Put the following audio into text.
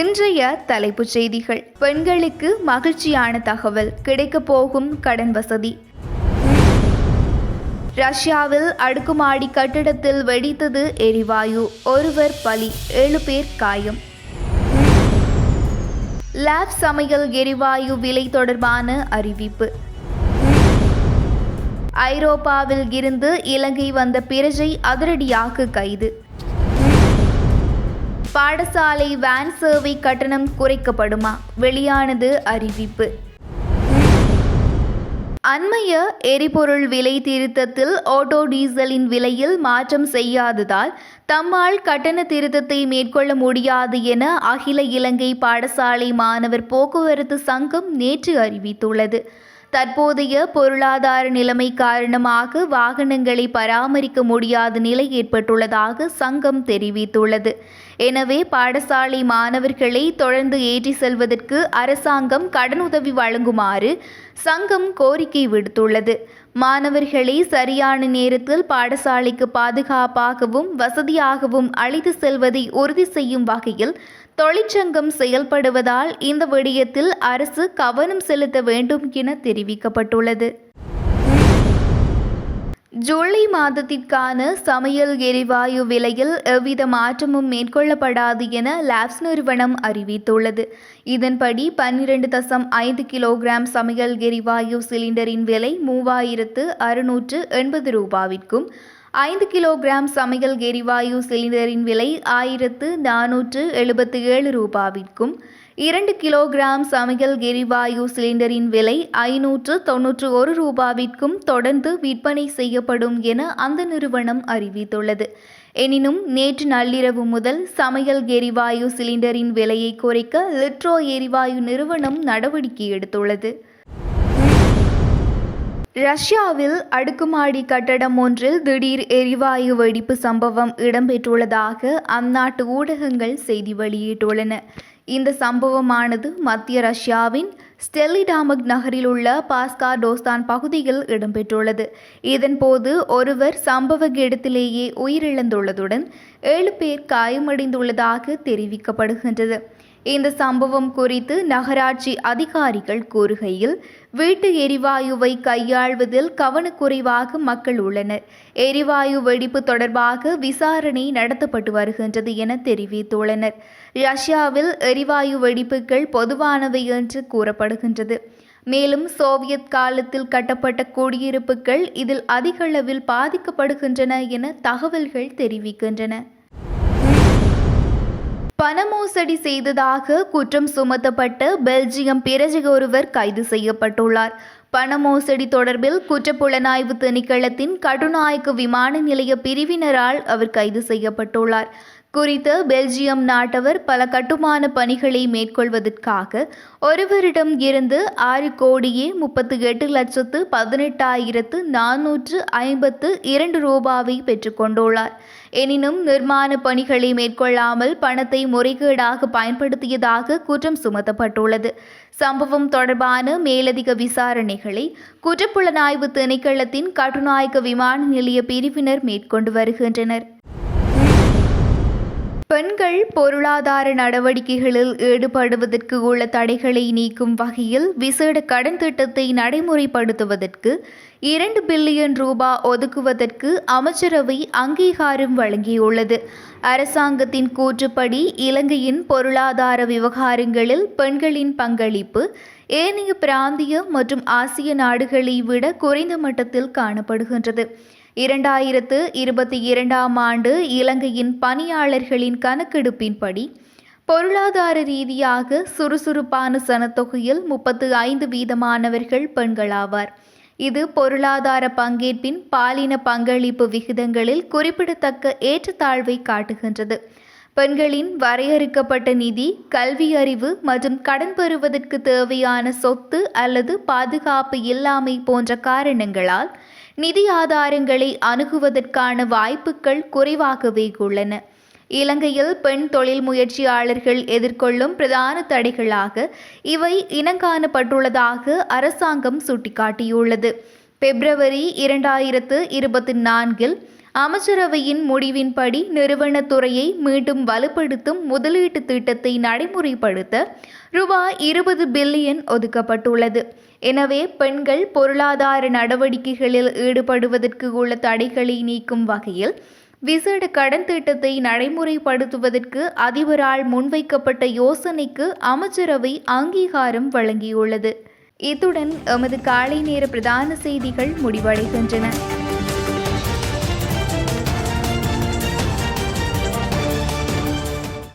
இன்றைய தலைப்புச் செய்திகள். பெண்களுக்கு மகிழ்ச்சியான தகவல். கிடைக்கப் போகும் கடன் வசதி. ரஷ்யாவில் அடுக்குமாடி கட்டிடத்தில் வெடித்தது எரிவாயு. ஒருவர் பலி. ஏழு பேர் காயம். லேப் சமையல் எரிவாயு விலை தொடர்பான அறிவிப்பு. ஐரோப்பாவில் இருந்து இலங்கை வந்த பிரஜை அதிரடியாக கைது. பாடசாலை வேன் சேவை கட்டணம் குறைக்கப்படுமா? வெளியானது அறிவிப்பு. அண்மைய எரிபொருள் விலை திருத்தத்தில் ஆட்டோ டீசலின் விலையில் மாற்றம் செய்யாததால் தம்மால் கட்டண திருத்தத்தை மேற்கொள்ள முடியாது என அகில இலங்கை பாடசாலை மாணவர் போக்குவரத்து சங்கம் நேற்று அறிவித்துள்ளது. தற்போதைய பொருளாதார நிலைமை காரணமாக வாகனங்களை பராமரிக்க முடியாத நிலை ஏற்பட்டுள்ளதாக சங்கம் தெரிவித்துள்ளது. எனவே பாடசாலை மாணவர்களை தொடர்ந்து ஏற்றி செல்வதற்கு அரசாங்கம் கடனுதவி வழங்குமாறு சங்கம் கோரிக்கை விடுத்துள்ளது. மாணவர்களை சரியான நேரத்தில் பாடசாலைக்கு பாதுகாப்பாகவும் வசதியாகவும் அழைத்து செல்வதை உறுதி செய்யும் வகையில் தொழிற்சங்கம் செயல்படுவதால் இந்த விடயத்தில் அரசு கவனம் செலுத்த வேண்டும் என தெரிவிக்கப்பட்டுள்ளது. ஜூலை மாதத்திற்கான சமையல் எரிவாயு விலையில் எவ்வித மாற்றமும் மேற்கொள்ளப்படாது என லேப்ஸ் நிறுவனம் அறிவித்துள்ளது. இதன்படி பன்னிரண்டு தசம் ஐந்து கிலோகிராம் சமையல் எரிவாயு சிலிண்டரின் விலை மூவாயிரத்து அறுநூற்று எண்பது ரூபாவிற்கும் ஐந்து கிலோகிராம் சமையல் எரிவாயு சிலிண்டரின் விலை ஆயிரத்து நானூற்று எழுபத்தி ஏழு ரூபாவிற்கும் இரண்டு கிலோகிராம் சமையல் எரிவாயு சிலிண்டரின் விலை ஐநூற்று தொன்னூற்று ஒரு ரூபாவிற்கும் தொடர்ந்து விற்பனை செய்யப்படும் என அந்த நிறுவனம் அறிவித்துள்ளது. எனினும் நேற்று நள்ளிரவு முதல் சமையல் எரிவாயு சிலிண்டரின் விலையை குறைக்க லிட்ரோ எரிவாயு நிறுவனம் நடவடிக்கை எடுத்துள்ளது. ரஷ்யாவில் அடுக்குமாடி கட்டடம் ஒன்றில் திடீர் எரிவாயு வெடிப்பு சம்பவம் இடம்பெற்றுள்ளதாக அந்நாட்டு ஊடகங்கள் செய்தி வெளியிட்டுள்ளன. இந்த சம்பவமானது மத்திய ரஷ்யாவின் ஸ்டெல்லிடாமக் நகரில் உள்ள பாஸ்கா டோஸ்தான் பகுதியில் இடம்பெற்றுள்ளது. இதன்போது ஒருவர் சம்பவ இடத்திலேயே உயிரிழந்துள்ளதுடன் ஏழு பேர் காயமடைந்துள்ளதாக தெரிவிக்கப்படுகின்றது. இந்த சம்பவம் குறித்து நகராட்சி அதிகாரிகள் கூறுகையில் வீட்டு எரிவாயுவை கையாள்வதில் கவனக்குறைவாக மக்கள் உள்ளனர். எரிவாயு வெடிப்பு தொடர்பாக விசாரணை நடத்தப்பட்டு வருகின்றது என தெரிவித்துள்ளனர். ரஷ்யாவில் எரிவாயு வெடிப்புகள் பொதுவானவை என்று கூறப்படுகின்றது. மேலும் சோவியத் காலத்தில் கட்டப்பட்ட குடியிருப்புகள் இதில் அதிகளவில் பாதிக்கப்படுகின்றன என தகவல்கள் தெரிவிக்கின்றன. பணமோசடி செய்ததாக குற்றம் சுமத்தப்பட்ட பெல்ஜியம் பிரஜக ஒருவர் கைது செய்யப்பட்டுள்ளார். பண மோசடி தொடர்பில் குற்றப்புலனாய்வு திணைக்களத்தின் கடுநாயக்கு விமான நிலைய பிரிவினரால் அவர் கைது செய்யப்பட்டுள்ளார். குறித்த பெல்ஜியம் நாட்டவர் பல கட்டுமான பணிகளை மேற்கொள்வதற்காக ஒருவரிடம் இருந்து ஆறு கோடியே முப்பத்தி எட்டு லட்சத்து பதினெட்டாயிரத்து நானூற்று ஐம்பத்து இரண்டு ரூபாவை பெற்றுக்கொண்டுள்ளார் எனினும் நிர்மாண பணிகளை மேற்கொள்ளாமல் பணத்தை முறைகேடாக பயன்படுத்தியதாக குற்றம் சுமத்தப்பட்டுள்ளது. சம்பவம் தொடர்பான மேலதிக விசாரணைகளை குற்றப்புலனாய்வு திணைக்களத்தின் கட்டுநாயக்க விமான நிலைய பிரிவினர் மேற்கொண்டு வருகின்றனர். பெண்கள் பொருளாதார நடவடிக்கைகளில் ஈடுபடுவதற்கு உள்ள தடைகளை நீக்கும் வகையில் விசேட கடன் திட்டத்தை நடைமுறைப்படுத்துவதற்கு இரண்டு பில்லியன் ரூபா ஒதுக்குவதற்கு அமைச்சரவை அங்கீகாரம் வழங்கியுள்ளது. அரசாங்கத்தின் கூற்றுப்படி இலங்கையின் பொருளாதார விவகாரங்களில் பெண்களின் பங்களிப்பு ஏனைய பிராந்திய மற்றும் ஆசிய நாடுகளை விட குறைந்த மட்டத்தில் காணப்படுகின்றது. இரண்டாயிரத்து இருபத்தி இரண்டாம் ஆண்டு இலங்கையின் பணியாளர்களின் கணக்கெடுப்பின்படி பொருளாதார ரீதியாக சுறுசுறுப்பான சனத்தொகையில் முப்பத்து ஐந்து வீதமானவர்கள் பெண்களாவார். இது பொருளாதார பங்கேற்பின் பாலின பங்களிப்பு விகிதங்களில் குறிப்பிடத்தக்க ஏற்றத்தாழ்வை காட்டுகின்றது. பெண்களின் வரையறுக்கப்பட்ட நிதி கல்வி அறிவு மற்றும் கடன் பெறுவதற்கு தேவையான சொத்து அல்லது பாதுகாப்பு இல்லாமை போன்ற காரணங்களால் நிதி ஆதாரங்களை அணுகுவதற்கான வாய்ப்புகள் குறைவாகவே உள்ளன. இலங்கையில் பெண் தொழில் முயற்சியாளர்கள் எதிர்கொள்ளும் பிரதான தடைகளாக இவை இனங்காணப்பட்டுள்ளதாக அரசாங்கம் சுட்டிக்காட்டியுள்ளது. பிப்ரவரி இரண்டாயிரத்து இருபத்தி நான்கில் அமைச்சரவையின் முடிவின்படி நிறுவனத்துறையை மீண்டும் வலுப்படுத்தும் முதலீட்டு திட்டத்தை நடைமுறைப்படுத்த ரூபாய் இருபது பில்லியன் ஒதுக்கப்பட்டுள்ளது. எனவே பெண்கள் பொருளாதார நடவடிக்கைகளில் ஈடுபடுவதற்கு உள்ள தடைகளை நீக்கும் வகையில் விசேட கடன் திட்டத்தை நடைமுறைப்படுத்துவதற்கு அதிபரால் முன்வைக்கப்பட்ட யோசனைக்கு அமைச்சரவை அங்கீகாரம் வழங்கியுள்ளது. இத்துடன் எமது காலை நேர பிரதான செய்திகள் முடிவடைகின்றன.